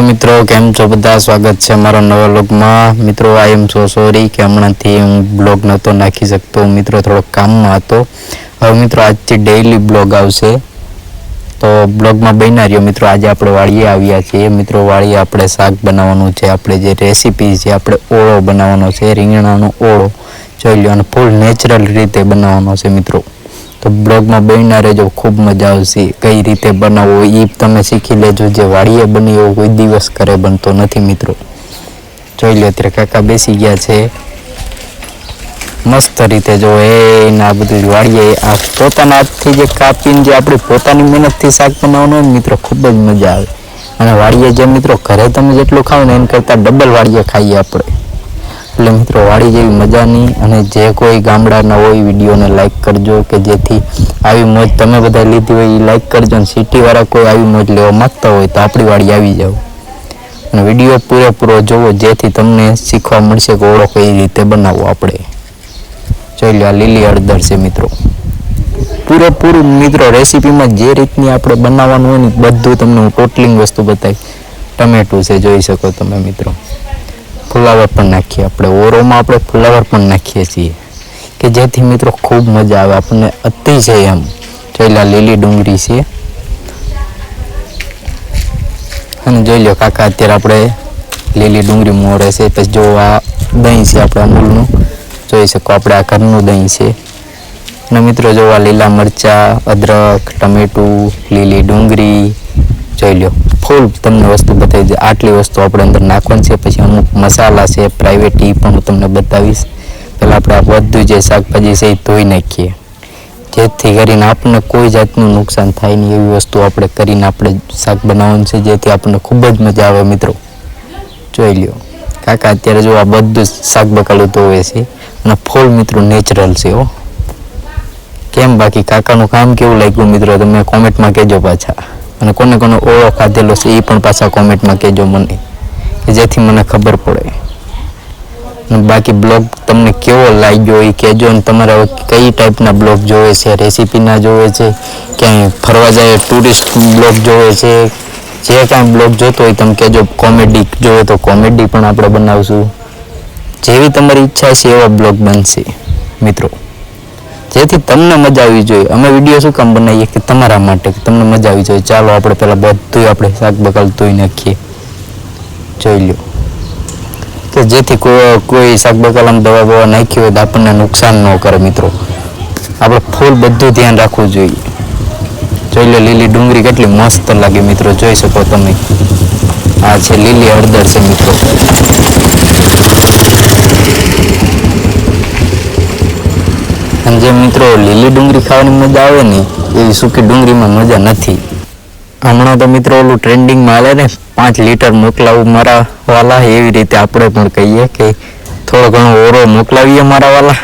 Hello મિત્રો, કેમ છો બધા? સ્વાગત છે મારા નવા બ્લોગમાં મિત્રો આઈ એમ સો સોરી કે હમણાંથી હું બ્લોગ નહોતો નાખી શકતો. મિત્રો, થોડોક કામમાં હતો. હવે મિત્રો, આજથી ડેઈલી બ્લોગ આવશે. તો બ્લોગમાં બન્યા રહ્યો મિત્રો. આજે આપણે વાળીએ આવ્યા છીએ. મિત્રો, વાળીએ આપણે શાક બનાવવાનું છે. આપણે જે રેસીપી છે, આપણે ઓળો બનાવવાનો છે. રીંગણાનો ઓળો. જોઈ લો અને ફૂલ નેચરલ રીતે બનાવવાનો છે મિત્રો. તો બ્લોગમાં બન્યા રહેજો, ખૂબ મજા આવશે. કઈ રીતે બનાવવો એ તમે શીખી લેજો. જે વાડીએ બની એવો કોઈ દિવસ ઘરે બનતો નથી મિત્રો. જોઈ લો અત્યારે કાકા બેસી ગયા છે. મસ્ત રીતે જો એને આ બધું વાડીએ આ પોતાના હાથથી જે કાપીને જે આપણી પોતાની મહેનતથી શાક બનાવવાનું હોય મિત્રો, ખૂબ જ મજા આવે. અને વાડીએ જે મિત્રો, ઘરે તમે જેટલું ખાવ ને એના કરતાં ડબલ વાડીએ ખાઈએ આપણે. એટલે મિત્રો, વાડી જેવી મજાની અને જે કોઈ ગામડાના હોય, વિડીયોને લાઇક કરજો કે જેથી આવી મોજ તમે બધા લીધી હોય એ લાઇક કરજો અને સિટીવાળા કોઈ આવી મોજ લેવા માંગતા હોય તો આપણી વાડી આવી જાઓ. અને વીડિયો પૂરેપૂરો જોવો, જેથી તમને શીખવા મળશે કે ઓળો કઈ રીતે બનાવવો આપણે. જોઈ લો આ લીલી હળદર છે મિત્રો. પૂરેપૂરું મિત્રો, રેસીપીમાં જે રીતની આપણે બનાવવાનું હોય ને બધું તમને હું ટોટલિંગ વસ્તુ બતાવી ટમેટું છે, જોઈ શકો તમે મિત્રો. ફુલાવર પણ નાખીએ આપણે. ઓરોમાં આપણે ફુલાવર પણ નાખીએ છીએ. કે જેથી મિત્રો ખૂબ મજા આવે. આપણને અતિશય એમ જોઈ લો લીલી ડુંગળી છે. અને જોઈ લો કાકા, અત્યારે આપણે લીલી ડુંગળી મોરે છે. પછી જો આ દહીં છે આપણે અમૂલનું જોઈ શકો આપણે આ ઘરનું દહીં છે. અને મિત્રો જો આ લીલા મરચાં, અદરક, ટમેટું, લીલી ડુંગળી, જોઈ લો. ફૂલ તમને વસ્તુ બતાવી દે. આટલી વસ્તુ આપણે અંદર નાખવાની છે, પછી અમુક મસાલા છે પ્રાઇવેટ એ પણ હું તમને બતાવીશ. પહેલાં આપણે આ બધું જે શાકભાજી છે એ ધોઈ નાખીએ. જેથી કરીને આપણને કોઈ જાતનું નુકસાન થાય નહીં એવી વસ્તુ આપણે કરીને આપણે શાક બનાવવાનું છે, જેથી આપણને ખૂબ જ મજા આવે મિત્રો. જોઈ લ્યો. કાકા, અત્યારે જો આ બધું શાક બકાલું ધોવે છે, અને ફૂલ મિત્રો નેચરલ છે હો. કેમ બાકી કાકાનું કામ કેવું લાગ્યું મિત્રો? તમે કોમેન્ટમાં કહેજો પાછા. અને કોને કોને ઓળો ખાધેલો છે એ પણ પાછા કોમેન્ટમાં કહેજો મને, કે જેથી મને ખબર પડે. અને બાકી બ્લોગ તમને કેવો લાગ્યો એ કહેજો અને તમારે હવે કઈ ટાઈપના બ્લોગ જોવે છે, રેસીપીના જોવે છે, ક્યાંય ફરવા જાય ટુરિસ્ટ બ્લોગ જોવે છે, જે કાંઈ બ્લોગ જોતો હોય તમે કહેજો કોમેડી જોવે તો કોમેડી પણ આપણે બનાવશું. જેવી તમારી ઈચ્છા છે એવા બ્લોગ બનશે, મિત્રો. જેથી તમને મજા આવી જોઈએ. અમે વીડિયો શું કામ બનાવીએ કે તમારા માટે તમને મજા આવી જોઈએ. ચાલો આપણે પહેલાં બધું આપણે શાક, બકાલ ધોઈ નાખીએ. જોઈ લો કે જેથી કોઈ શાક બકાલામાં દવા બવા નાખી હોય તો આપણને નુકસાન ન કરે મિત્રો. આપણે ફૂલ બધું ધ્યાન રાખવું જોઈએ. જોઈ લો લીલી ડુંગળી કેટલી મસ્ત લાગે મિત્રો. જોઈ શકો તમે. આ છે લીલી હળદર છે મિત્રો. જે મિત્રો, લીલી ડુંગળી ખાવાની મજા આવે ને, એવી સૂકી ડુંગળીમાં મજા નથી. હમણાં તો મિત્રો ઓલું ટ્રેન્ડિંગમાં હાલે ને, પાંચ લીટર મોકલાવું મારા વાલા, એવી રીતે આપણે પણ કહીએ કે થોડો ઘણો ઓરો મોકલાવીએ મારા વાલા.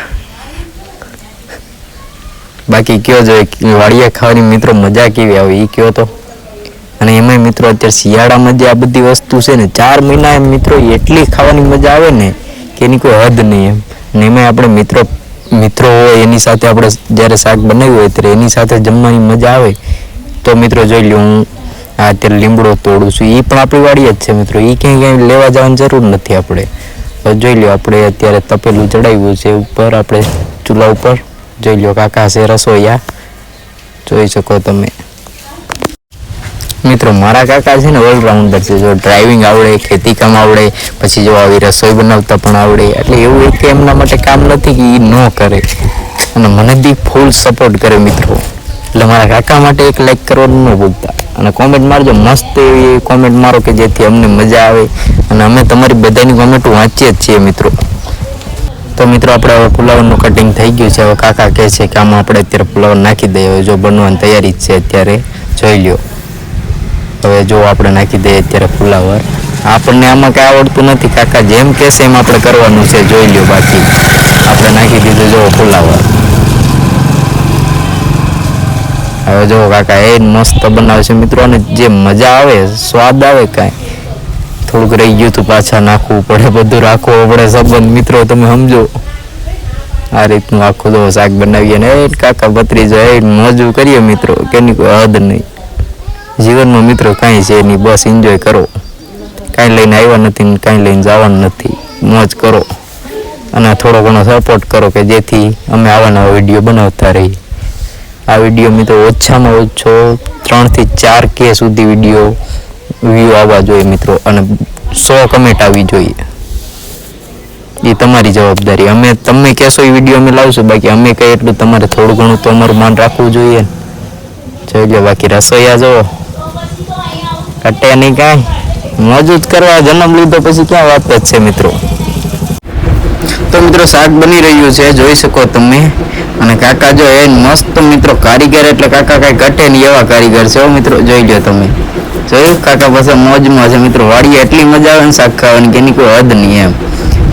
બાકી કયો જોઈએ વાડિયા ખાવાની મિત્રો મજા કેવી આવે એ કયો તો. અને એમાંય મિત્રો અત્યારે શિયાળામાં જે આ બધી વસ્તુ છે ને, ચાર મહિના એમ મિત્રો એટલી ખાવાની મજા આવે ને, કે એની કોઈ હદ નહીં એમ. ને એમાંય આપણે મિત્રો મિત્રો હોય, એની સાથે આપણે જ્યારે શાક બનાવ્યું હોય, ત્યારે એની સાથે જમવાની મજા આવે. તો મિત્રો જોઈ લો હું આ અત્યારે લીમડો તોડું છું. એ પણ આપણી વાડી જ છે મિત્રો. એ ક્યાંય ક્યાંય લેવા જવાની જરૂર નથી આપણે. જોઈ લો આપણે અત્યારે તપેલું ચડાવ્યું છે ઉપર, આપણે ચૂલા ઉપર. જોઈ લો કાકા છે રસોઈયા. જોઈ શકો તમે. મિત્રો, મારા કાકા છે ને ઓલરાઉન્ડર છે. જો ડ્રાઇવિંગ આવડે, ખેતી કામ આવડે, પછી જો આવી રસોઈ બનાવતા પણ આવડે. એટલે એવું એક એમના માટે કામ નથી કે એ ન કરે. અને મને બી ફૂલ સપોર્ટ કરે મિત્રો. એટલે મારા કાકા માટે એક લાઈક કરવાનું ન ભૂલતા. અને કોમેન્ટ મારજો, મસ્ત એવી કોમેન્ટ મારો કે જેથી અમને મજા આવે. અને અમે તમારી બધાની કોમેન્ટ વાંચીએ જ છીએ મિત્રો. તો મિત્રો, આપણે હવે પુલાવનું કટિંગ થઈ ગયું છે. હવે કાકા કહે છે કે આમાં આપણે અત્યારે પુલાવ નાખી દઈએ. જો બનવાની તૈયારી જ છે અત્યારે. જોઈ લ્યો. હવે જો આપણે નાખી દઈએ અત્યારે ફુલાવર, આપણને આમાં કઈ આવડતું નથી. કાકા, જેમ કહેશે એમ આપણે કરવાનું છે. જોઈ લ્યો બાકી. આપણે નાખી દીધું જો ફુલાવર. હવે જો કાકા, એ મસ્ત બનાવે છે મિત્રો, અને જે મજા આવે, સ્વાદ આવે કાંઈ. થોડુંક રહી ગયું તું પાછા નાખવું પડે, બધું રાખવું પડે, સંબંધ. મિત્રો, તમે સમજો. આ રીતનું આખું જો શાક બનાવીએ ને, એ કાકા ભત્રીજો, એ મોજું કરીએ મિત્રો કે એની કોઈ હદ નહીં. જીવનમાં મિત્રો કાંઈ છે નહીં, બસ એન્જોય કરો. કાંઈ લઈને આવ્યા નથી ને કાંઈ લઈને જવાનું નથી. મોજ કરો. અને થોડો ઘણો સપોર્ટ કરો કે જેથી અમે આવા નવા વીડિયો બનાવતા રહીએ. આ વીડિયો મિત્રો ઓછામાં ઓછો ત્રણથી ચાર કે સુધી વીડિયો વ્યૂ આવવા જોઈએ મિત્રો અને સો કમેન્ટ આવવી જોઈએ. એ તમારી જવાબદારી. અમે, તમે કહેશો એ વીડિયો અમે લાવશું, બાકી અમે કહીએ એટલું તમારે થોડું ઘણું તો અમારું માન રાખવું જોઈએ. જોઈ લો બાકી રસોઈયા જો કટે નહીં કાંઈ. મોજૂદ કરવા જન્મ લીધો પછી ક્યાં વાત જ છે મિત્રો? તો મિત્રો શાક બની રહ્યું છે, જોઈ શકો તમે. અને કાકા જો એ મસ્ત મિત્રો કારીગર એટલે કાકા કઈ ઘટે નહીં એવા કારીગર છે મિત્રો, જોઈ લો તમે. જોયું? કાકા પાસે મોજમાં છે મિત્રો વાડીએ એટલી મજા આવે ને શાક ખાવાની કે એની કોઈ હદ નહીં એમ.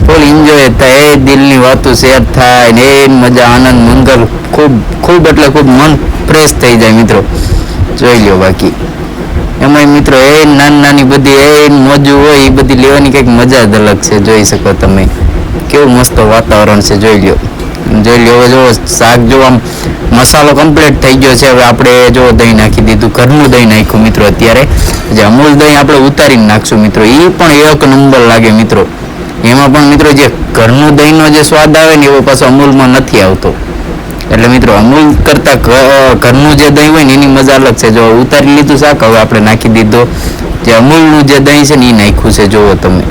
ફૂલ એન્જોય થાય, એ દિલની વાતો શેર થાય ને એ મજા, આનંદ, મંગલ, ખૂબ ખૂબ એટલે ખૂબ મન ફ્રેશ થઈ જાય મિત્રો. જોઈ લો બાકી. એમાં મિત્રો, એ નાની નાની બધી, એ મોજું હોય એ બધી લેવાની કંઈક મજા જ અલગ છે, જોઈ શકો તમે. કેવું મસ્ત વાતાવરણ છે, જોઈ લ્યો. જોઈ હવે જો શાક જો આમ મસાલો કમ્પ્લીટ થઈ ગયો છે, હવે આપણે જો દહીં નાખી દીધું, ઘરનું દહીં નાખ્યું મિત્રો અત્યારે. જે અમૂલ દહીં આપણે ઉતારીને નાખશું મિત્રો એ પણ એક નંબર લાગે મિત્રો. એમાં પણ મિત્રો, જે ઘરનું દહીંનો જે સ્વાદ આવે ને, એવો પાછો અમૂલમાં નથી આવતો. એટલે મિત્રો, અમૂલ કરતાં ઘરનું જે દહીં હોય ને, એની મજા અલગ છે. જો ઉતારી લીધું શાક, હવે આપણે નાખી દીધો જે અમૂલનું જે દહીં છે ને એ નાખ્યું છે. જુઓ તમે.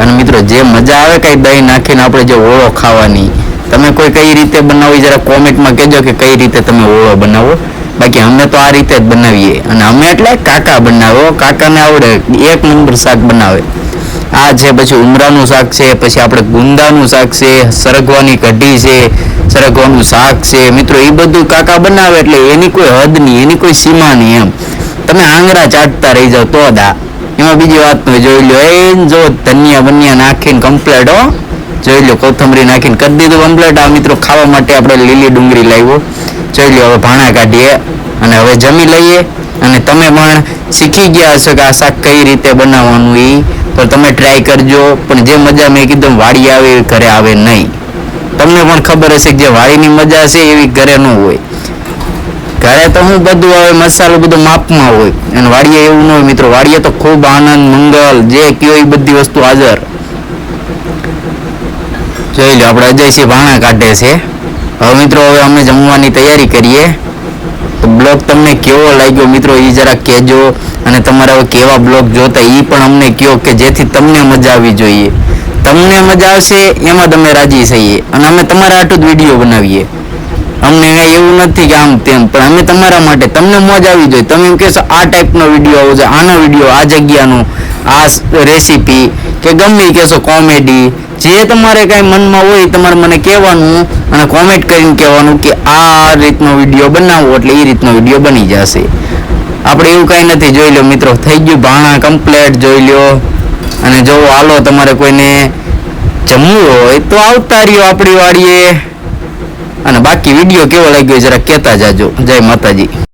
અને મિત્રો, જે મજા આવે કાંઈ દહીં નાખીને આપણે જે ઓળો ખાવાની, તમે કોઈ કઈ રીતે બનાવો જરા કોમેન્ટમાં કહેજો કે કઈ રીતે તમે ઓળો બનાવો. બાકી અમે તો આ રીતે જ બનાવીએ. અને અમે એટલે કાકા બનાવો કાકાને આવડે એક નંબર શાક બનાવે. આ છે પછી ઉમરાનું શાક છે, પછી આપણે ગુંદાનું શાક છે, સરગવાની કઢી છે, સરગવાનું શાક છે. મિત્રો એ બધું કાકા બનાવે એટલે એની કોઈ હદ નહીં, એની કોઈ સીમા નહીં એમ. તમે આંગળા ચાટતા રહી જાઓ તો દા. એમાં બીજી વાત તમે જોઈ લો. એ જો ધનિયા બનિયા નાખીને કમ્પ્લેટ હો. જોઈ લો, કોથમરી નાખીને કરી દીધું કમ્પ્લેટ આ મિત્રો ખાવા માટે આપણે લીલી ડુંગળી લાવ્યો લો હવે ભાણા કાઢીએ અને હવે જમી લઈએ. અને તમે પણ શીખી ગયા હશો કે આ શાક કઈ રીતે બનાવવાનું એ તો તમે ટ્રાય કરજો. પણ જે મજા મેં કીધું વાડી આવે ઘરે આવે નહીં. તમને પણ ખબર હશે કે જે વાડીની મજા છે એવી ઘરે ન હોય. ઘરે તો હું બધું આવે, મસાલો બધું માપમાં હોય. અને વાડીએ એવું ન હોય મિત્રો. વાડીએ તો ખૂબ આનંદ, મંગલ, જે કયો એ બધી વસ્તુ હાજર. જોઈ લો, આપણે અજયસિંહ ભાણા કાઢે છે. હવે મિત્રો, હવે અમે જમવાની તૈયારી કરીએ. તો બ્લોગ તમને કેવો લાગ્યો મિત્રો એ જરા કહેજો. અને તમારે કેવા બ્લોગ જોતા એ પણ અમને કહો કે જેથી તમને મજા આવી જોઈએ. તમને મજા આવશે, એમાં તમે રાજી થઈએ. અને અમે તમારા આટલું જ વીડિયો બનાવીએ. અમને એવું નથી કે આમ તેમ, પણ અમે તમારા માટે તમને મોજ આવી જોઈએ. તમે એમ કહેશો, આ ટાઈપનો વીડિયો આવો છે આનો વીડિયો, આ જગ્યાનો, આ રેસીપી કે ગમે કહેશો કોમેડી જે તમારે કાંઈ મનમાં હોય તમારે મને કહેવાનું અને કોમેન્ટ કરીને કહેવાનું કે આ રીતનો વીડિયો બનાવો એટલે એ રીતનો વીડિયો બની જશે. આપણે એવું કાંઈ નથી, જોઈ લો મિત્રો, થઈ ગયું ભાણા કમ્પ્લેટ જોઈ લો. અને જો હાલો તમારે કોઈને જમવું હોય તો આવતા રહ્યો આપણી વાડીએ. અને બાકી વીડિયો કેવો લાગ્યો જરા કહેતા જાજો. જય માતાજી.